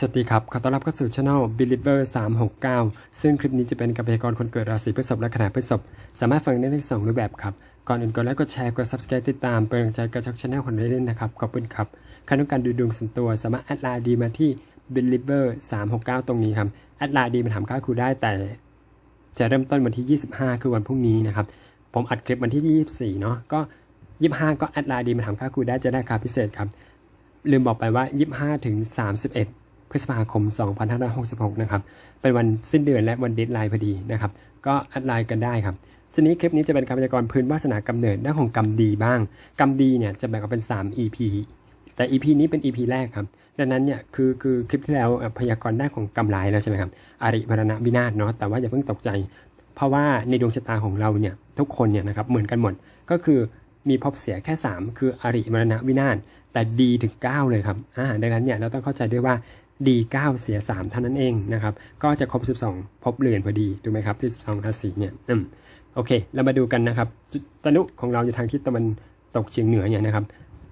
สวัสดีครับ ขอต้อนรับเข้าสู่ channel Believer 369 ซึ่งคลิปนี้จะเป็นการพยากรณ์คนเกิดราศีพฤษภและขนาดพฤษภสามารถฟังได้ทั้งสองรูปแบบครับ ก่อนอื่นกดไลค์กดแชร์กด subscribe ติดตามเป็นกำลังใจกับช่อง channel ของเล่นนะครับ ขอบคุณครับใครต้องการดูดวงส่วนตัว สามารถแอดไลน์ดีมาที่ Believer 369 ตรงนี้ครับ แอดไลน์ดีมาถามค่าครูได้แต่ จะเริ่มต้นวันที่ 25 คือวันพรุ่งนี้นะครับ ผมอัดคลิปวันที่ 24 เนาะ ก็ 25 ก็แอดไลน์ดีมาถามค่าครูได้จะได้ค่าพิเศษครับ ลืมบอกไปว่า 25ถึง31 พฤษภาคม 2566 นะครับ เป็นวันสิ้นเดือนและวันเดทไลน์พอดีนะครับ ก็แอดไลน์กันได้ครับทีนี้คลิปนี้จะเป็นการพยากรณ์พื้นวาสนากำเนิดด้านของกรรมดีบ้าง กรรมดีเนี่ยจะแบ่งออกเป็น 3 EP แต่ EP นี้เป็น EP แรกครับ ดังนั้นเนี่ยคือคือคลิปที่แล้วอะพยากรณ์ด้านของกรรมร้ายแล้วใช่ไหมครับ อริพรณวินาศเนาะ แต่ว่าอย่าเพิ่งตกใจ เพราะว่าในดวงชะตาของเราเนี่ยทุกคนเนี่ยนะครับเหมือนกันหมด ก็คือมีพบเสียแค่ 3 คืออริมรณวินาศแต่ดีถึง 9 เลยครับอ่าดังนั้นเนี่ยเราต้องเข้าใจด้วยว่า ดี9เสีย3เท่านั้นเองนะครับ ก็จะครบ12พบเรือนพอดีถูกไหมครับที่12ราศีเนี่ยอืมโอเค เรามาดูกันนะครับจตนุของเราอยู่ทางทิศตะวันตกเฉียงเหนือเนี่ยนะครับ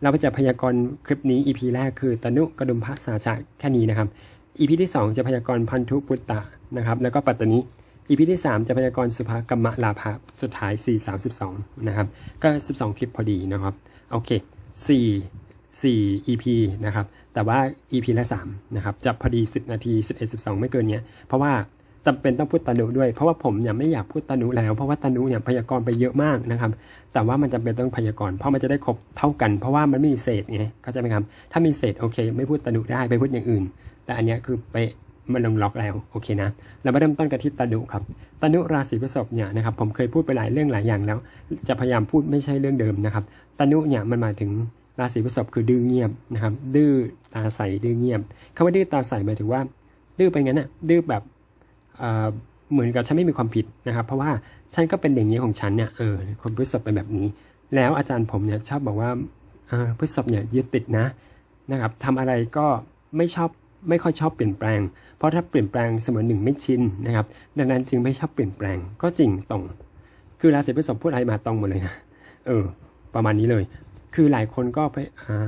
เราจะพยากรณ์คลิปนี้ EP แรกคือตนุกระดุมพระสาจะแค่นี้นะครับ EP ที่ 2 จะพยากรณ์พันธุปุตตะนะครับ แล้วก็ปัตตานี EP ที่ 3 จะพยากรณ์สุภกรรมลาภะสุดท้าย 4 32 นะครับ ก็ 12 คลิปพอดีนะครับ โอเค 4 4 EP นะครับ แต่ว่า EP ละ3นะครับ จะพอดี 10 นาที 11 12 ไม่เกินเนี้ย เพราะว่าจำเป็นต้องพูดตานุด้วย เพราะว่าผมเนี่ยไม่อยากพูดตานุแล้ว เพราะว่าตานุเนี่ยพยากรณ์ไปเยอะมากนะครับ แต่ว่ามันจำเป็นต้องพยากรณ์ เพราะมันจะได้ครบเท่ากัน เพราะว่ามันไม่มีเศษไง เข้าใจไหมครับ ถ้ามีเศษโอเค ไม่พูดตานุได้ไปพูดอย่างอื่น แต่อันเนี้ยคือไปมันลงล็อกแล้วโอเคนะ เรามาเริ่มต้นกันที่ตานุครับตานุราศีพฤษภเนี่ยนะครับผมเคยพูดไปหลายเรื่องหลายอย่างแล้ว จะพยายามพูดไม่ใช่เรื่องเดิมนะครับตานุเนี่ยมันหมายถึง ราศีพฤษภคือดื้อเงียบนะครับ ดื้อตาใสดื้อเงียบคำว่าดื้อตาใสหมายถึงว่า ดื้อไปงั้นน่ะดื้อแบบเอ่อเหมือนกับฉันไม่มีความผิดนะครับ เพราะว่าฉันก็เป็นอย่างนี้ของฉันเนี่ยเออคนพฤษภเป็นแบบนี้ แล้วอาจารย์ผมเนี่ยชอบบอกว่าพฤษภเนี่ยยึดติดนะนะครับทำอะไรก็ไม่ชอบไม่ค่อยชอบเปลี่ยนแปลง เพราะถ้าเปลี่ยนแปลงเสมือนหนึ่งไม่ชินนะครับ ดังนั้นจึงไม่ชอบเปลี่ยนแปลงก็จริงตรง คือราศีพฤษภพูดอะไรมาตรงหมดเลยนะเออ ประมาณนี้เลย คือหลายคนก็ไป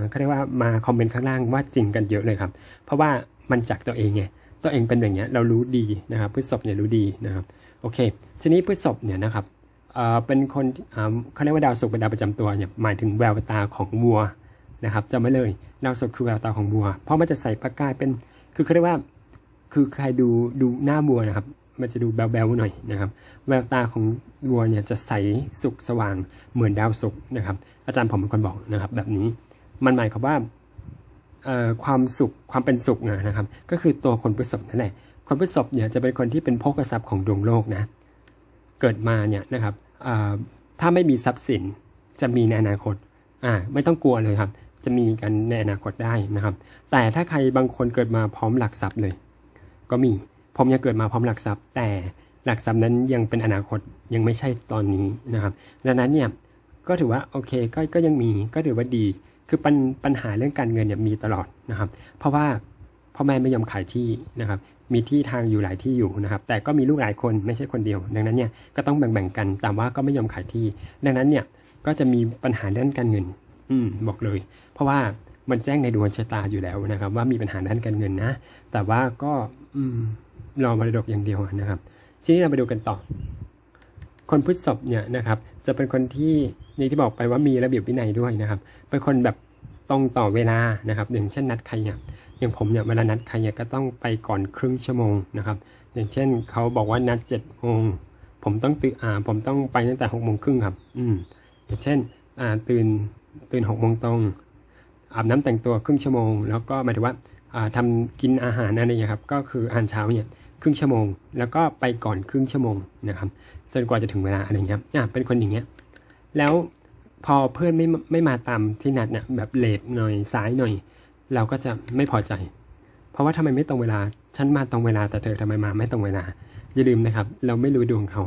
เขาเรียกว่ามาคอมเมนต์ข้างล่างว่าจริงกันเยอะเลยครับ เพราะว่ามันจากตัวเองไง ตัวเองเป็นอย่างเงี้ยเรารู้ดีนะครับพฤษภเนี่ยรู้ดีนะครับ โอเค ทีนี้พฤษภเนี่ยนะครับเอ่อเป็นคนเขาเรียกว่าดาวศุกร์เป็นดาวประจำตัวเนี่ยหมายถึงแววตาของวัวนะครับจำไว้เลยดาวศุกร์คือแววตาของวัว เพราะมันจะใส่ประกายเป็น คือเขาเรียกว่า คือใครดูดูหน้าวัวนะครับ มันจะดูแบลๆหน่อยนะครับ แววตาของวัวเนี่ยจะใสสุกสว่างเหมือนดาวศุกนะครับ อาจารย์ผมเป็นคนบอกนะครับ แบบนี้มันหมายความว่าความสุขความเป็นสุขนะครับ ก็คือตัวคนพฤษภนั่นแหละคนพฤษภเนี่ยจะเป็นคนที่เป็นโภคทรัพย์ของดวงโลกนะเกิดมาเนี่ยนะครับถ้าไม่มีทรัพย์สินจะมีในอนาคตอ่าไม่ต้องกลัวเลยครับ จะมีกันในอนาคตได้นะครับ แต่ถ้าใครบางคนเกิดมาพร้อมหลักทรัพย์เลย ก็มี ผมยังเกิดมาพร้อมหลักทรัพย์ แต่หลักทรัพย์นั้นยังเป็นอนาคตยังไม่ใช่ตอนนี้นะครับ ดังนั้นเนี่ยก็ถือว่าโอเคก็ก็ยังมีก็ถือว่าดี คือปัญปัญหาเรื่องการเงินเนี่ยมีตลอดนะครับ เพราะว่าพ่อแม่ไม่ยอมขายที่นะครับ มีที่ทางอยู่หลายที่อยู่นะครับ แต่ก็มีลูกหลายคนไม่ใช่คนเดียว ดังนั้นเนี่ยก็ต้องแบ่งๆกันแต่ว่าก็ไม่ยอมขายที่ ดังนั้นเนี่ยก็จะมีปัญหาเรื่องการเงิน อืมบอกเลย เพราะว่ามันแจ้งในดวงชะตาอยู่แล้วนะครับ ว่ามีปัญหาด้านการเงินนะ แต่ว่าก็ อืม รอมรดกอย่างเดียวนะครับ ทีนี้เราไปดูกันต่อ คนพฤษภเนี่ยนะครับ จะเป็นคนที่นี่ที่บอกไปว่ามีระเบียบวินัยด้วยนะครับ เป็นคนแบบตรงต่อเวลานะครับอย่างเช่นนัดใครเนี่ยอย่างผมเนี่ยเวลานัดใครเนี่ยก็ต้องไปก่อนครึ่งชั่วโมงนะครับ อย่างเช่นเขาบอกว่านัดเจ็ดโมงผมต้องตื่นอ่า ผมต้องไปตั้งแต่หกโมงครึ่งครับ อืมอย่างเช่น อ่าตื่นตื่นหกโมงตรงอาบน้ำแต่งตัวครึ่งชั่วโมง แล้วก็หมายถึงว่าอ่าทำกินอาหารอะไรอย่างเงี้ยครับ ก็คืออาหารเช้าเนี่ย ครึ่งชั่วโมง แล้วก็ไปก่อนครึ่งชั่วโมงนะครับ จนกว่าจะถึงเวลาอะไรเงี้ยอะเป็นคนอย่างเงี้ย แล้วพอเพื่อนไม่ไม่มาตามที่นัดเนี่ยแบบเลทหน่อยสายหน่อย เราก็จะไม่พอใจ เพราะว่าทำไมไม่ตรงเวลา ฉันมาตรงเวลาแต่เธอทำไมมาไม่ตรงเวลา อย่าลืมนะครับ เราไม่รู้ดวงเขา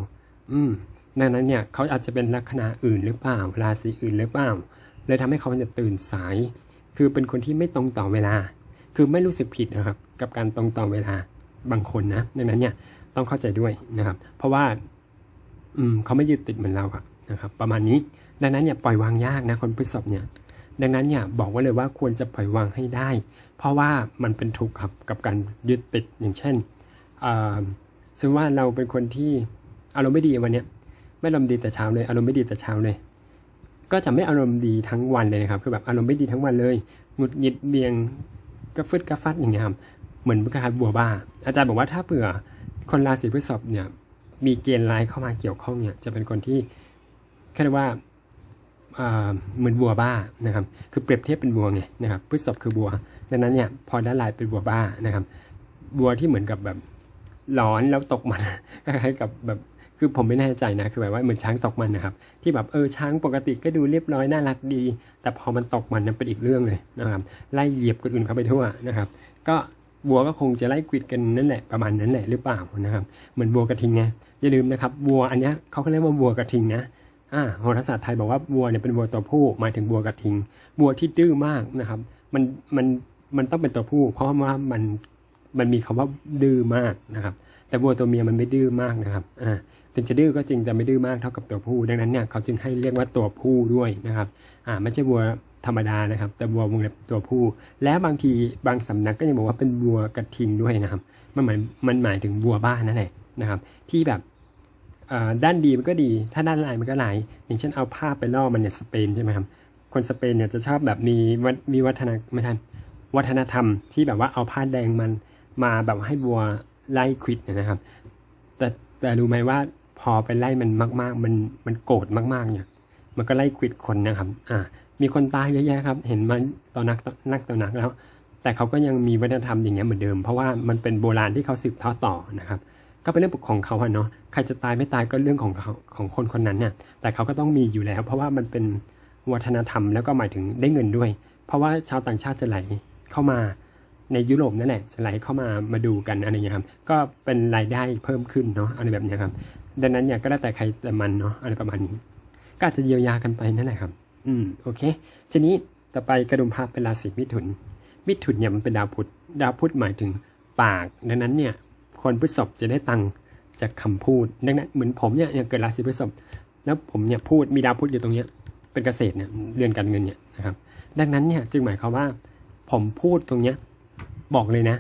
อืมดังนั้นเนี่ยเขาอาจจะเป็นลัคนาอื่นหรือเปล่าราศีอื่นหรือเปล่าเลยทำให้เขาเนี่ยตื่นสาย คือเป็นคนที่ไม่ตรงต่อเวลา คือไม่รู้สึกผิดนะครับ กับการตรงต่อเวลา บางคนนะดังนั้นเนี่ยต้องเข้าใจด้วยนะครับ เพราะว่าอืมเขาไม่ยึดติดเหมือนเราอะนะครับ ประมาณนี้ ดังนั้นอย่าปล่อยวางยากนะคนพฤษภเนี่ย ดังนั้นเนี่ยบอกไว้เลยว่าควรจะปล่อยวางให้ได้ เพราะว่ามันเป็นทุกข์ครับกับการยึดติดอย่างเช่นอ่าสมมติว่าเราเป็นคนที่อารมณ์ไม่ดีวันเนี้ยไม่อารมณ์ดีแต่เช้าเลยอารมณ์ไม่ดีแต่เช้าเลย ก็จะไม่อารมณ์ดีทั้งวันเลยนะครับ คือแบบอารมณ์ไม่ดีทั้งวันเลยหงุดหงิดเบียงกระฟึดกระฟัดอย่างเงี้ยครับ เหมือนคล้ายบัวบ้า อาจารย์บอกว่าถ้าเผื่อคนราศีพฤษภเนี่ย มีเกณฑ์ร้ายเข้ามาเกี่ยวข้องเนี่ย จะเป็นคนที่แค่เรียกว่าเหมือนบัวบ้านะครับ คือเปรียบเทียบเป็นบัวไงนะครับพฤษภคือบัว ดังนั้นเนี่ยพอด้านลายเป็นบัวบ้านะครับ บัวที่เหมือนกับแบบหลอนแล้วตกมันคล้ายๆกับแบบคือผมไม่แน่ใจนะคือแบบว่าเหมือนช้างตกมันนะครับ ที่แบบเออช้างปกติก็ดูเรียบร้อยน่ารักดี แต่พอมันตกมันนั้นเป็นอีกเรื่องเลยนะครับไล่เหยียบคนอื่นเข้าไปทั่วนะครับ ก็ บัวก็คงจะไล่กวิดกันนั่นแหละประมาณนั้นแหละหรือเปล่านะครับเหมือนบัวกระทิงไงอย่าลืมนะครับวัวอันนี้เขาเรียกว่าวัวกระทิงนะอ่าโหราศาสตร์ไทยบอกว่าวัวเนี่ยเป็นวัวตัวผู้หมายถึงวัวกระทิงวัวที่ดื้อมากนะครับมันมันมันต้องเป็นตัวผู้ เพราะว่ามันมันมีคำว่าดื้อมากนะครับ แต่วัวตัวเมียมันไม่ดื้อมากนะครับอ่าถึงจะดื้อก็จริงจะไม่ดื้อมากเท่ากับตัวผู้ ดังนั้นเนี่ยเขาจึงให้เรียกว่าตัวผู้ด้วยนะครับอ่าไม่ใช่วัว ธรรมดานะครับ แต่วัววงเล็บตัวผู้ และบางทีบางสำนักก็ยังบอกว่าเป็นวัวกระทิงด้วยนะครับ มันหมายมันหมายถึงวัวบ้านนั่นแหละนะครับ ที่แบบด้านดีมันก็ดี ถ้าด้านร้ายมันก็ร้าย อย่างเช่นเอาผ้าไปล่อมันเนี่ยสเปนใช่ไหมครับ คนสเปนเนี่ยจะชอบแบบมีวัฒมีวัฒนไม่ทันวัฒนธรรมที่แบบว่าเอาผ้าแดงมันมาแบบให้วัวไล่ควิดนยนะครับ แต่แต่รู้ไหมว่าพอไปไล่มันมาก ๆ มันมันโกรธมากๆเนี่ย มันก็ไล่ควิดคนนะครับ อ่า มีคนตายเยอะแยะครับ เห็นมันตอนนักนักต่อนักแล้ว แต่เขาก็ยังมีวัฒนธรรมอย่างเงี้ยเหมือนเดิม เพราะว่ามันเป็นโบราณที่เขาสืบทอดต่อนะครับ ก็เป็นเรื่องของเขาอะเนาะ ใครจะตายไม่ตายก็เรื่องของเขาของคนคนนั้นเนี่ย แต่เขาก็ต้องมีอยู่แล้ว เพราะว่ามันเป็นวัฒนธรรมแล้วก็หมายถึงได้เงินด้วย เพราะว่าชาวต่างชาติจะไหลเข้ามาในยุโรปนั่นแหละจะไหลเข้ามามาดูกันอะไรอย่างเงี้ยครับ ก็เป็นรายได้เพิ่มขึ้นเนาะอะไรแบบเนี้ยครับ ดังนั้นเนี่ยก็ได้แต่ใครแต่มันเนาะอะไรประมาณนี้ ก็อาจจะเยียวยากันไปนั่นแหละครับ อืมโอเค ทีนี้ต่อไปกระดุมพระเป็นราศีมิถุน มิถุนเนี่ยมันเป็นดาวพุธดาวพุธหมายถึงปาก ดังนั้นเนี่ย คนพฤษภจะได้ตังค์จากคำพูด ดังนั้นเหมือนผมเนี่ยยังเกิดราศีพฤษภแล้วผมเนี่ยพูดมีดาวพุธอยู่ตรงเนี้ยเป็นเกษตรเนี่ยเรือนการเงินเนี่ยนะครับ ดังนั้นเนี่ยจึงหมายความว่า ผมพูดตรงเนี้ยบอกเลยนะ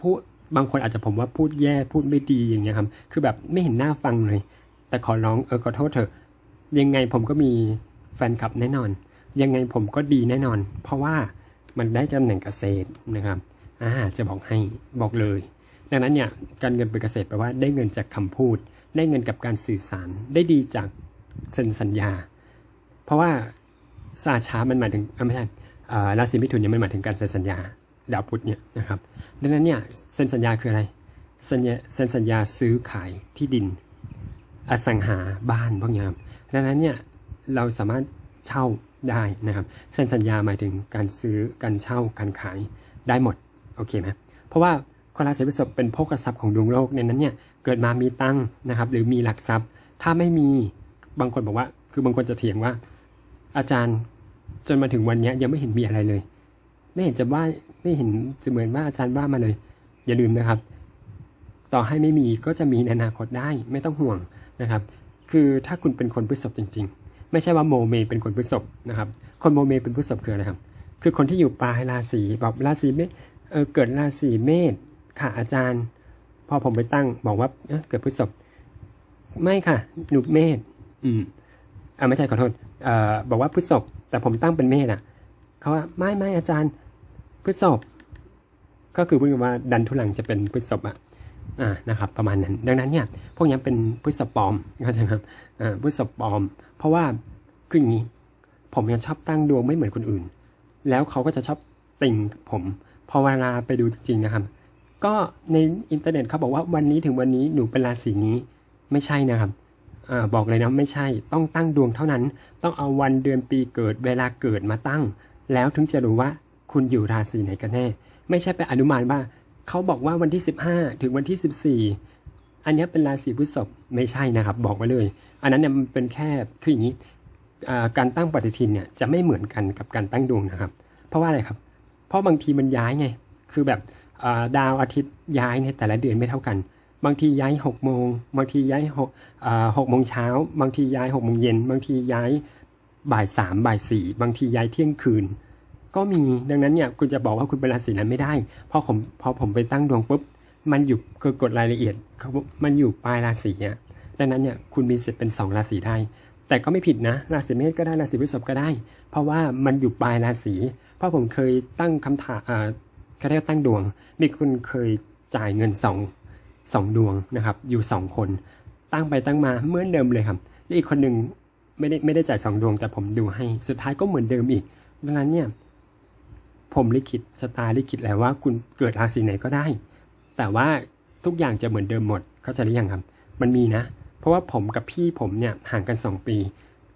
พูดบางคนอาจจะผมว่าพูดแย่พูดไม่ดีอย่างเงี้ยครับ คือแบบไม่เห็นหน้าฟังเลย แต่ขอร้องเออขอโทษเถอะยังไงผมก็มี แฟนคลับแน่นอน ยังไงผมก็ดีแน่นอน เพราะว่ามันได้ตำแหน่งเกษตรนะครับอ่าจะบอกให้บอกเลย ดังนั้นเนี่ยการเงินเป็นเกษตรแปลว่าได้เงินจากคำพูด ได้เงินกับการสื่อสาร ได้ดีจากเซ็นสัญญา เพราะว่าศาช้ามันหมายถึงไม่ใช่อ่าราศีมิถุนเนี่ยมันหมายถึงการเซ็นสัญญาดาวพุธเนี่ยนะครับ ดังนั้นเนี่ยเซ็นสัญญาคืออะไรสัญญาเซ็นสัญญาซื้อขายที่ดิน อสังหาบ้านพวกนี้ครับดังนั้นเนี่ย เราสามารถเช่าได้นะครับเซ็นสัญญาหมายถึงการซื้อการเช่าการขายได้หมดโอเคไหมเพราะว่าคนราศีพฤษภเป็นโภคทรัพย์ของดวงโลกในนั้นเนี่ยเกิดมามีตั้งนะครับ หรือมีหลักทรัพย์ ถ้าไม่มีบางคนบอกว่า คือบางคนจะเถียงว่า อาจารย์จนมาถึงวันนี้ยยังไม่เห็นมีอะไรเลย ไม่เห็นจะว่าไม่เห็นจะเหมือนว่าอาจารย์ว่ามาเลย อย่าลืมนะครับ ต่อให้ไม่มีก็จะมีในอนาคตได้ไม่ต้องห่วงนะครับ คือถ้าคุณเป็นคนพฤษภจริง ๆ ไม่ใช่ว่าโมเมเป็นคนพฤษภนะครับ คนโมเมเป็นพฤษภคืออะไรครับ คือคนที่อยู่ปลายราศีแบบราศีเมษเออเกิดราศีเมษค่ะอาจารย์ พอผมไปตั้งบอกว่าเเกิดพฤษภไม่ค่ะหนูเมษอืมอ่าไม่ใช่ขอโทษเอ่อบอกว่าพฤษภแต่ผมตั้งเป็นเมษอะเขาว่าไม่ไม่อาจารย์พฤษภก็คือพูดว่าดันทุลังจะเป็นพฤษภอะ อ่านะครับประมาณนั้นดังนั้นเนี่ยพวกนี้เป็นพฤษปลอมเข้าใจไหมครับอ่าพฤษปลอม เพราะว่าคืออย่างนี้ผมยังชอบตั้งดวงไม่เหมือนคนอื่น แล้วเขาก็จะชอบติ่งผมพอเวลาไปดูจริงๆนะครับ ก็ในอินเทอร์เน็ตเขาบอกว่าวันนี้ถึงวันนี้หนูเป็นราศีนี้ไม่ใช่นะครับอ่าบอกเลยนะไม่ใช่ต้องตั้งดวงเท่านั้น ต้องเอาวันเดือนปีเกิดเวลาเกิดมาตั้ง แล้วถึงจะรู้ว่าคุณอยู่ราศีไหนกันแน่ ไม่ใช่ไปอนุมานว่า เขาบอกว่าวันที่ 15 ถึงวันที่ 14 อันนี้เป็นราศีพฤษภไม่ใช่นะครับ บอกไว้เลย อันนั้นเนี่ยมันเป็นแค่คืออย่างนี้การตั้งปฏิทินเนี่ยจะไม่เหมือนกันกับการตั้งดวงนะครับ เพราะว่าอะไรครับ เพราะบางทีมันย้ายไง คือแบบดาวอาทิตย์ย้ายในแต่ละเดือนไม่เท่ากัน บางทีย้าย6โมง บางทีย้าย6อ่า6โมงเช้า บางทีย้าย6โมงเย็น บางทีย้ายบ่ายสามบ่ายสี่ บางทีย้ายเที่ยงคืน ก็มีดังนั้นเนี่ยคุณจะบอกว่าคุณเป็นราศีนั้นไม่ได้เพราะผมพอผมไปตั้งดวงปุ๊บมันอยู่คือกดรายละเอียดมันอยู่ปลายราศีเนี่ยดังนั้นเนี่ยคุณมีสิทธิ์เป็นสองราศีได้แต่ก็ไม่ผิดนะ ราศีเมษก็ได้ราศีพฤษภก็ได้ เพราะว่ามันอยู่ปลายราศีเพราะผมเคยตั้งคำถามอ่าเขาเรียกว่าตั้งดวง มีคนเคยจ่ายเงินสองสองดวงนะครับ อยู่สองคน ตั้งไปตั้งมาเหมือนเดิมเลยครับและอีกคนหนึ่งไม่ได้ไม่ได้จ่ายสองดวง แต่ผมดูให้สุดท้ายก็เหมือนเดิมอีกดังนั้นเนี่ย ผมลิขิตชะตาลิขิตแล้วว่าคุณเกิดราศีไหนก็ได้ แต่ว่าทุกอย่างจะเหมือนเดิมหมด เข้าใจหรือยังครับ มันมีนะ เพราะว่าผมกับพี่ผมเนี่ยห่างกัน 2 ปี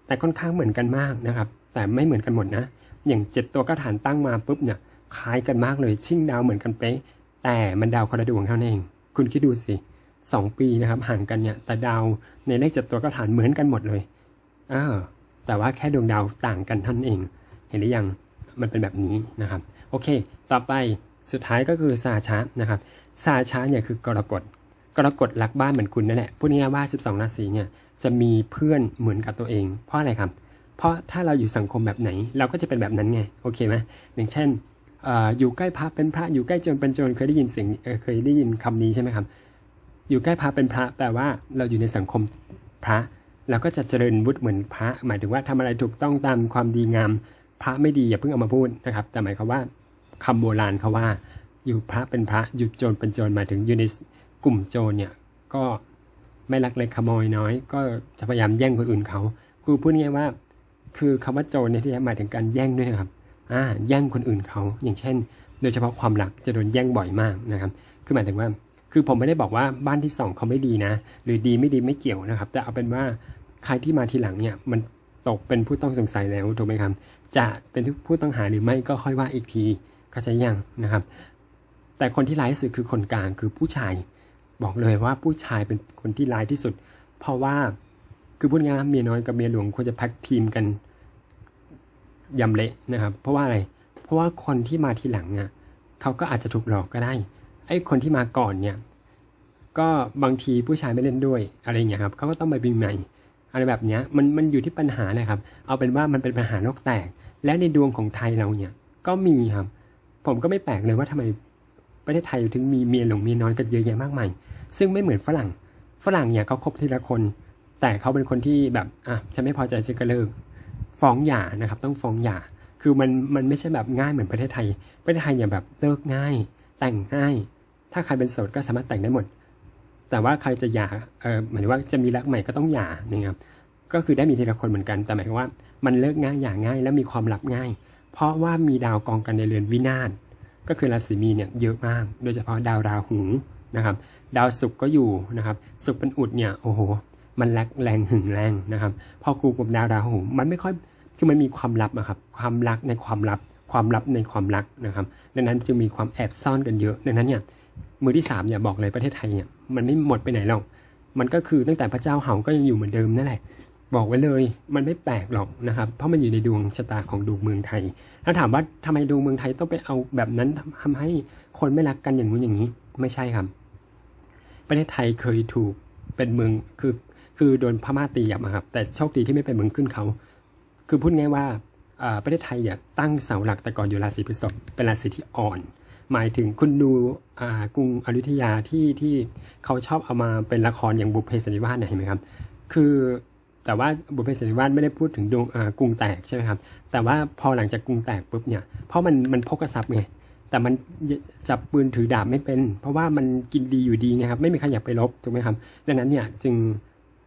แต่ค่อนข้างเหมือนกันมากนะครับ แต่ไม่เหมือนกันหมดนะ อย่างเจ็ดตัวก็ฐานตั้งมาปุ๊บเนี่ยคล้ายกันมากเลย ชิ่งดาวเหมือนกันเป๊ะ แต่มันดาวคนละดวงเท่านั้นเอง คุณคิดดูสิสองปีนะครับห่างกันเนี่ย แต่ดาวในเลขเจ็ดตัวก็ฐานเหมือนกันหมดเลยเออแต่ว่าแค่ดวงดาวต่างกันท่านั้นเอง เห็นหรือยัง มันเป็นแบบนี้นะครับ โอเค ต่อไปสุดท้ายก็คือสาชะนะครับสาชะเนี่ยคือกรกฎกรกฎรักบ้านเหมือนคุณนั่นแหละพูดง่ายๆว่า 12 ราศีเนี่ยจะมีเพื่อนเหมือนกับตัวเอง เพราะอะไรครับ เพราะถ้าเราอยู่สังคมแบบไหน เราก็จะเป็นแบบนั้นไงโอเคไหมอย่างเช่นออยู่ใกล้พระเป็นพระอยู่ใกล้โจรเป็นโจรเคยได้ยินเสียงเเคยได้ยินคำนี้ใช่ไหมครับ อยู่ใกล้พระเป็นพระแปลว่าเราอยู่ในสังคมพระเราก็จะเจริญวุฒิเหมือนพระ หมายถึงว่าทำอะไรถูกต้องตามความดีงาม พระไม่ดีอย่าเพิ่งเอามาพูดนะครับ แต่หมายความว่าคำโบราณเขาว่า อยู่พระเป็นพระอยู่โจรเป็นโจรหมายถึงอยู่ในกลุ่มโจรเนี่ยก็ไม่ลักเล็กขโมยน้อย ก็จะพยายามแย่งคนอื่นเขาคือพูดง่ายว่า คือคำว่าโจรเนี่ยที่หมายถึงการแย่งด้วยนะครับอ่าแย่งคนอื่นเขาอย่างเช่น โดยเฉพาะความรักจะโดนแย่งบ่อยมากนะครับคือหมายถึงว่า คือผมไม่ได้บอกว่าบ้านที่สองเขาไม่ดีนะ หรือดีไม่ดีไม่เกี่ยวนะครับ แต่เอาเป็นว่าใครที่มาทีหลังเนี่ยมัน ตกเป็นผู้ต้องสงสัยแล้วถูกไหมครับ จะเป็นผู้ต้องหาหรือไม่ก็ค่อยว่าอีกทีเข้าใจยังนะครับ แต่คนที่ร้ายที่สุดคือคนกลางคือผู้ชาย บอกเลยว่าผู้ชายเป็นคนที่ร้ายที่สุด เพราะว่าคือพูดง่ายเมียน้อยกับเมียหลวงควรจะพ็กทีมกันยำเละนะครับ เพราะว่าอะไร เพราะว่าคนที่มาทีหลังอะเขาก็อาจจะถูกหลอกก็ได้ ไอ้คนที่มาก่อนเนี่ย ก็บางทีผู้ชายไม่เล่นด้วยอะไรเงี้ยครับเขาก็ต้องไปบินใหม่ อะไรแบบเนี้ยมันมันอยู่ที่ปัญหาเลยครับ เอาเป็นว่ามันเป็นปัญหาโลกแตก และในดวงของไทยเราเนี่ยก็มีครับ ผมก็ไม่แปลกเลยว่าทำไมประเทศไทยถึงมีเมียหลงเมียน้อยกันเยอะแยะมากมายซึ่งไม่เหมือนฝรั่ง ฝรั่งเนี่ยเขาคบทีละคน แต่เขาเป็นคนที่แบบอะฉันไม่พอใจฉันก็เลิกฟ้องหย่านะครับ ต้องฟ้องหย่าคือมันมันไม่ใช่แบบง่ายเหมือนประเทศไทย ประเทศไทยเนี่ยแบบเลิกง่าย แต่งง่าย ถ้าใครเป็นโสดก็สามารถแต่งได้หมด แต่ว่าใครจะหย่าเออหมายถึงว่าจะมีรักใหม่ก็ต้องหย่านะครับก็คือได้มีทีละคนเหมือนกัน แต่หมายความว่ามันเลิกง่ายหย่าง่ายและมีความลับง่าย เพราะว่ามีดาวกองกันในเรือนวินาศก็คือราศีมีเนี่ยเยอะมาก โดยเฉพาะดาวราหูนะครับ ดาวศุกร์ก็อยู่นะครับศุกร์เป็นอุดเนี่ยโอ้โห มันแรงแรงหึงแรงนะครับ พอกูกับดาวราหูมันไม่ค่อยคือมันมีความลับอะครับ ความรักในความลับ ความลับในความรักนะครับ ดังนั้นจึงมีความแอบซ่อนกันเยอะ ดังนั้นเนี่ยมือที่สามเนี่ยบอกเลยประเทศไทยเนี่ย มันไม่หมดไปไหนหรอก มันก็คือตั้งแต่พระเจ้าเห่าก็ยังอยู่เหมือนเดิมนั่นแหละ บอกไว้เลย มันไม่แปลกหรอกนะครับ เพราะมันอยู่ในดวงชะตาของดวงเมืองไทย แล้วถามว่าทำไมดวงเมืองไทยต้องไปเอาแบบนั้นทำให้คนไม่รักกันอย่างนู้นอย่างนี้ ไม่ใช่ครับ ประเทศไทยเคยถูกเป็นเมืองคือคือโดนพม่าตียับอะครับ แต่โชคดีที่ไม่เป็นเมืองขึ้นเขา คือพูดง่ายว่าอ่าประเทศไทยเนี่ยตั้งเสาหลักแต่ก่อนอยู่ราศีพฤษภเป็นราศีที่อ่อน หมายถึงคุณดูกรุงอยุธยาที่ที่เขาชอบเอามาเป็นละครอย่างบุพเพสันนิวาสเนี่ยเห็นไหมครับ คือแต่ว่าบุพเพสันนิวาสไม่ได้พูดถึงดวงกรุงแตกใช่ไหมครับ แต่ว่าพอหลังจากกรุงแตกปุ๊บเนี่ย เพราะมันมันพกกระซับไงแต่มันจับปืนถือดาบไม่เป็น เพราะว่ามันกินดีอยู่ดีไงครับ ไม่มีใครอยากไปรบถูกไหมครับ ดังนั้นเนี่ยจึง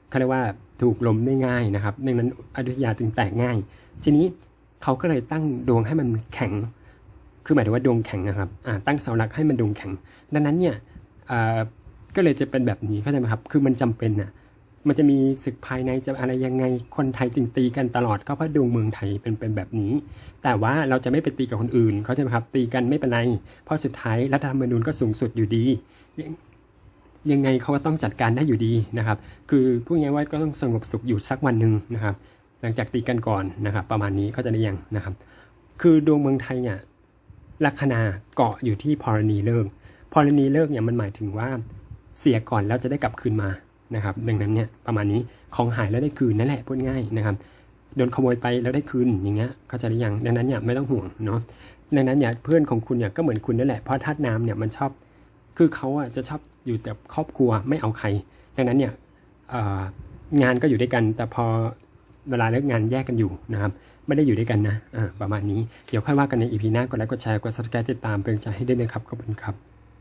เขาเรียกว่าถูกล้มได้ง่ายนะครับดังนั้นอยุธยาจึงแตกง่าย ทีนี้เขาก็เลยตั้งดวงให้มันแข็ง คือหมายถึงว่าดวงแข็งนะครับตั้งเสาหลักให้มันดวงแข็ง ดังนั้นเนี่ยก็เลยจะเป็นแบบนี้เข้าใจไหมครับ คือมันจำเป็นน่ะมันจะมีศึกภายในจะอะไรยังไงคนไทยจึงตีกันตลอดก็เพราะดวงเมืองไทยเป็นเป็นแบบนี้ แต่ว่าเราจะไม่ไปตีกับคนอื่นเขาใจไหมครับตีกันไม่เป็นไรเพราะสุดท้ายรัฐธรรมนูญก็สูงสุดอยู่ดียังไงเขาก็ต้องจัดการได้อยู่ดีนะครับ คือพูดง่ายว่าก็ต้องสงบสุขอยู่สักวันหนึ่งนะครับ หลังจากตีกันก่อนนะครับ ประมาณนี้เขาใจะได้ยังนะครับ คือดวงเมืองไทยเนี่ย ลัคนาเกาะอยู่ที่พรณีเลิกพรณีเลิกเนี่ยมันหมายถึงว่าเสียก่อนแล้วจะได้กลับคืนมานะครับ ดังนั้นเนี่ยประมาณนี้ของหายแล้วได้คืนนั่นแหละพูดง่ายนะครับโดนขโมยไปแล้วได้คืนอย่างเงี้ยเข้าใจหรือยังดังนั้นเนี่ยไม่ต้องห่วงเนาะดังนั้นเนี่ยเพื่อนของคุณเนี่ยก็เหมือนคุณนั่นแหละเพราะธาตุน้ำเนี่ยมันชอบ คือเขาอะจะชอบอยู่แต่ครอบครัวไม่เอาใคร ดังนั้นเนี่ยงานก็อยู่ด้วยกัน แต่พอเวลาเลิกงานแยกกันอยู่นะครับ ไม่ได้อยู่ด้วยกันนะอ่าประมาณนี้ เดี๋ยวค่อยว่ากันในอีพีหน้า กดไลค์ กดแชร์ กดซับสไครต์ติดตามเป็นกำลังใจให้ด้วยนะครับ ขอบคุณครับ